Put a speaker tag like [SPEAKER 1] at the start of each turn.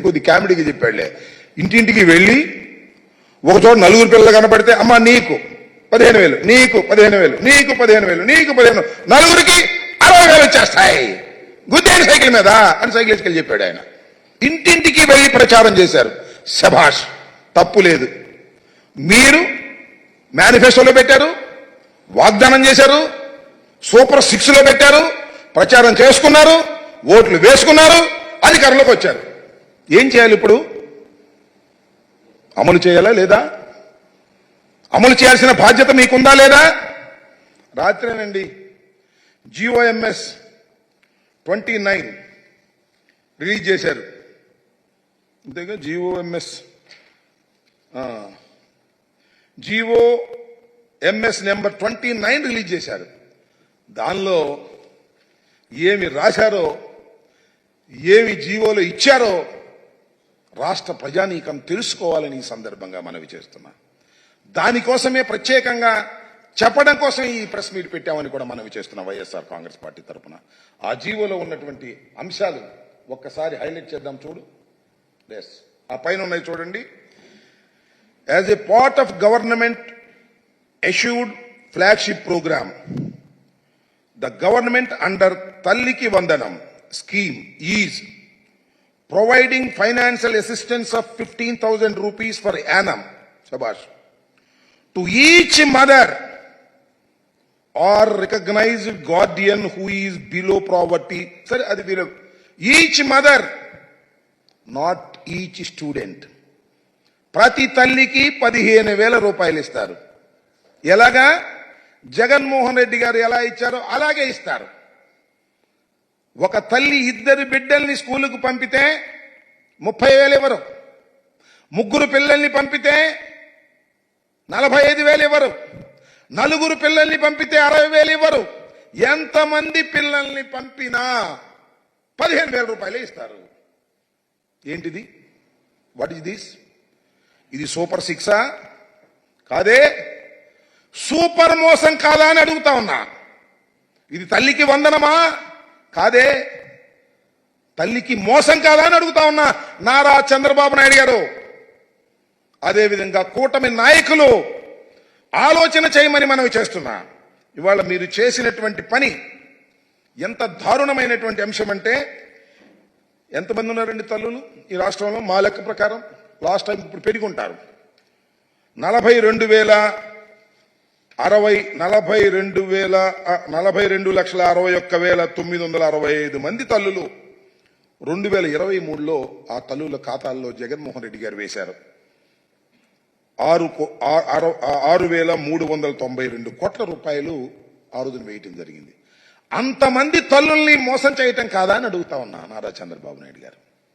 [SPEAKER 1] కొద్ది కామెడీకి చెప్పాడులే. ఇంటింటికి వెళ్ళి ఒక చోట నలుగురు పిల్లలు కనపడితే అమ్మ నీకు పదిహేను వేలు నీకు పదిహేను వేలు నీకు పదిహేను వేలు నీకు పదిహేను నలుగురికి అరవై వేలు వచ్చేస్తాయి. గుద్దేని సైకిల్ మీద అని సైకిల్ వేసుకెళ్ళి చెప్పాడు ఆయన. ఇంటింటికి వెళ్ళి ప్రచారం చేశారు. శభాష్ తప్పు లేదు. మీరు మేనిఫెస్టోలో పెట్టారు వాగ్దానం చేశారు సూపర్ సిక్స్లో పెట్టారు ప్రచారం చేసుకున్నారు ఓట్లు వేసుకున్నారు అధికారంలోకి వచ్చారు. ఏం చేయాలి ఇప్పుడు? అమలు చేయాలా లేదా? అమలు చేయాల్సిన బాధ్యత మీకుందా లేదా? రాత్రేనండి. జిఓఎంఎస్ ట్వంటీ నైన్ రిలీజ్ చేశారు. అంతేగా GOMS GO MS number twenty nine release చేశారు. దానిలో ఏమి రాశారో ఏమి జీవోలో ఇచ్చారో రాష్ట్ర ప్రజానీకం తెలుసుకోవాలని ఈ సందర్భంగా మనవి చేస్తున్నా. దానికోసమే ప్రత్యేకంగా చెప్పడం కోసం ఈ ప్రెస్ మీట్ పెట్టామని కూడా మనవి చేస్తున్నాం వైఎస్ఆర్ కాంగ్రెస్ పార్టీ తరఫున ఆ జీవోలో ఉన్నటువంటి అంశాలు ఒక్కసారి హైలైట్ చేద్దాం చూడు. ఎస్ ఆ పైన ఉన్నాయి చూడండి. As a part of government issued flagship program the government under Thalliki Vandanam scheme is providing financial assistance of 15,000 rupees per annum, Shabash, to each mother or recognized guardian who is below poverty. Sir, అది below. Each mother, not each student. ప్రతి తల్లికి పదిహేను వేల రూపాయలు ఇస్తారు ఎలాగా జగన్మోహన్ రెడ్డి గారు ఎలా ఇచ్చారో అలాగే ఇస్తారు ఒక తల్లి ఇద్దరు బిడ్డల్ని స్కూలుకు పంపితే ముప్పై వేలు ఇవ్వరు. ముగ్గురు పిల్లల్ని పంపితే నలభై ఐదు వేలు ఇవ్వరు. నలుగురు పిల్లల్ని పంపితే అరవై వేలు ఇవ్వరు. ఎంతమంది పిల్లల్ని పంపినా పదిహేను వేల రూపాయలే ఇస్తారు. ఏంటిది? వాట్ ఇస్ దిస్ ఇది సూపర్ సిక్సా కాదే? సూపర్ మోసం కాదా అని అడుగుతా ఉన్నా. ఇది తల్లికి వందనమా? కాదే? తల్లికి మోసం కాదా అని అడుగుతా ఉన్నా నారా చంద్రబాబు నాయుడు గారు. అదేవిధంగా కూటమి నాయకులు ఆలోచన చేయమని మనవి చేస్తున్నా. ఇవాళ మీరు చేసినటువంటి పని ఎంత దారుణమైనటువంటి అంశం అంటే ఎంతమంది ఉన్నారండి తల్లులు ఈ రాష్ట్రంలో? మా లెక్క ప్రకారం లాస్ట్ టైం ఇప్పుడు పెరిగి ఉంటారు. నలభై రెండు వేల అరవై నలభై రెండు వేల నలభై రెండు లక్షల అరవై ఒక్క వేల తొమ్మిది వందల అరవై ఐదు మంది తల్లులు. రెండు వేల ఇరవై మూడులో ఆ తల్లుల ఖాతాల్లో జగన్మోహన్ రెడ్డి గారు వేశారు. ఆరు కో- ఆరు- ఆరు వేల మూడు వందల తొంభై రెండు కోట్ల రూపాయలు ఆ రోజున వేయటం జరిగింది. అంతమంది తల్లుల్ని మోసం చేయటం కాదా అని అడుగుతా ఉన్నా నారా చంద్రబాబు నాయుడు గారు.